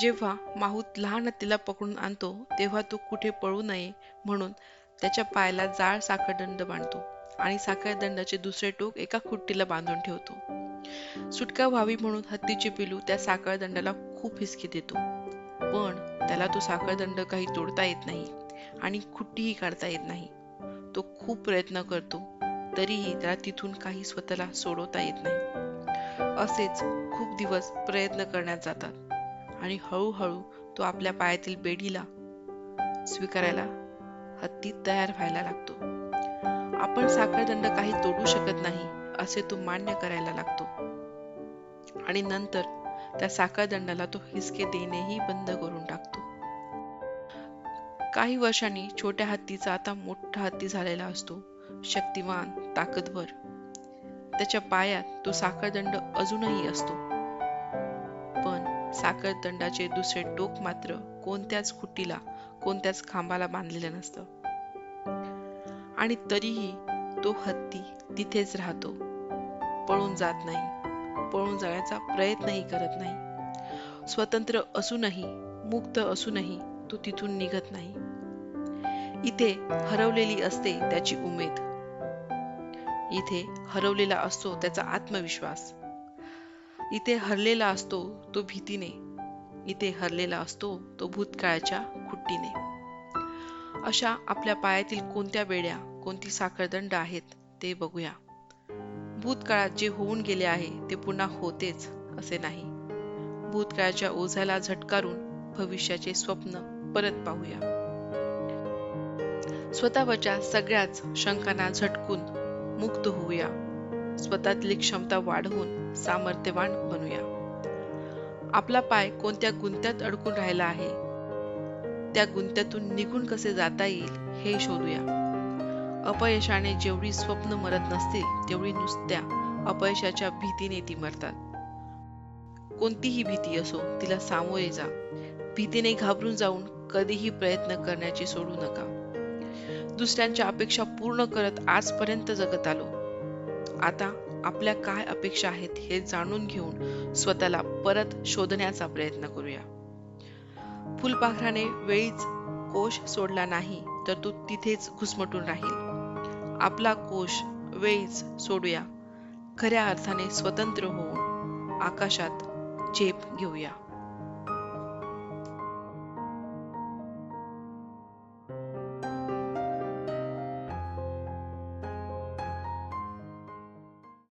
जेव्हा माहूत लहान हत्तीला पकडून आणतो तेव्हा तो कुठे पळू नये म्हणून त्याच्या पायाला जाळ साखरदंड बांधतो आणि साखरदंडाचे दुसरे टोक एका खुट्टीला बांधून ठेवतो. सुटका व्हावी म्हणून हत्तीचे पिलू त्या साखरदंडाला खूप हिसकी देतो. पण त्याला तो साखरदंड काही तोडता येत नाही आणि खुट्टीही काढता येत नाही. तो खूप प्रयत्न करतो तरीही त्याला तिथून काही स्वतःला सोडवता येत नाही. असेच खूप दिवस प्रयत्न करण्यात जातात. आणि हळूहळू तो आपल्या पायातील बेडीला स्वीकारायला हत्ती तयार व्हायला लागतो. आपण साखरदंड काही तोडू शकत नाही असे तो मान्य करायला लागतो. आणि नंतर त्या साखरदंडाला तो हिसके देणेही बंद करून टाकतो. काही वर्षांनी छोट्या हत्तीचा आता मोठा हत्ती झालेला असतो शक्तिमान ताकदवर. त्याच्या पायात तो साखरदंड अजूनही असतो. साखरदंडाचे दुसरे टोक मात्र कोणत्याच खुटीला कोणत्याच खांबाला बांधलेलं नसतं. आणि तरीही तो हत्ती तिथेच राहतो. पळून जात नाही. पळून जाण्याचा प्रयत्नही करत नाही. स्वतंत्र असूनही मुक्त असूनही तो तिथून निघत नाही. इथे हरवलेली असते त्याची उमेद. इथे हरवलेला असतो त्याचा आत्मविश्वास. इथे हरलेला असतो तो भीतीने. इथे हरलेला असतो तो भूतकाळाच्या खुट्टीने. अशा आपल्या पायातील कोणत्या बेड्या कोणती साखरदंड आहेत ते बघूया. भूतकाळात जे होऊन गेले आहे ते पुन्हा होतेच असे नाही. भूतकाळाच्या ओझ्याला झटकारून भविष्याचे स्वप्न परत पाहूया. स्वतःवरच्या सगळ्याच शंकांना झटकून मुक्त होऊया. स्वतःतली क्षमता वाढवून सामर्थ्यवान बनूया. आपला पाय कोणत्या गुंत्यात अडकून राहिला आहे? त्या गुंत्यातून निघून कसे जाता येईल हे शोधूया. अपयशाने जेवढी स्वप्न मरत नसतील तेवढी नुसत्या अपयशाच्या भीतीने ती मरतात. कोणतीही भीती असो तिला सामोरे जा. भीतीने घाबरून जाऊन कधीही प्रयत्न करण्याची सोडू नका. दुसऱ्यांच्या अपेक्षा पूर्ण करत आजपर्यंत जगत आलो. आता आपल्या काय अपेक्षा आहेत हे जाणून घेऊन स्वतःला परत शोधण्याचा प्रयत्न करूया. फुलपाखराने वेळीच कोश सोडला नाही तर तो तिथेच घुसमटून राहील. आपला कोश वेळीच सोडूया. खऱ्या अर्थाने स्वतंत्र होऊन आकाशात झेप घेऊया.